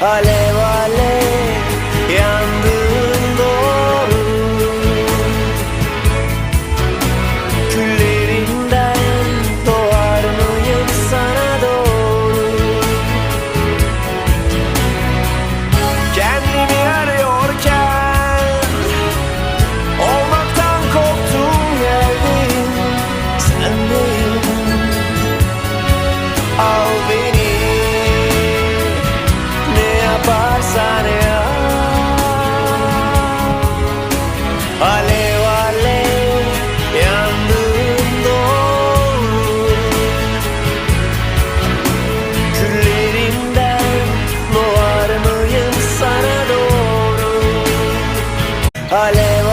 Alev alev yandığın doğru. Küllerinden doğar mıyım sana doğru? Kendimi arıyorken Olmaktan korktuğum yerdeyim Sendeyim I'll be Alev alev yandığım doğru. Küllerimden doğar mıyım sana doğru? Alev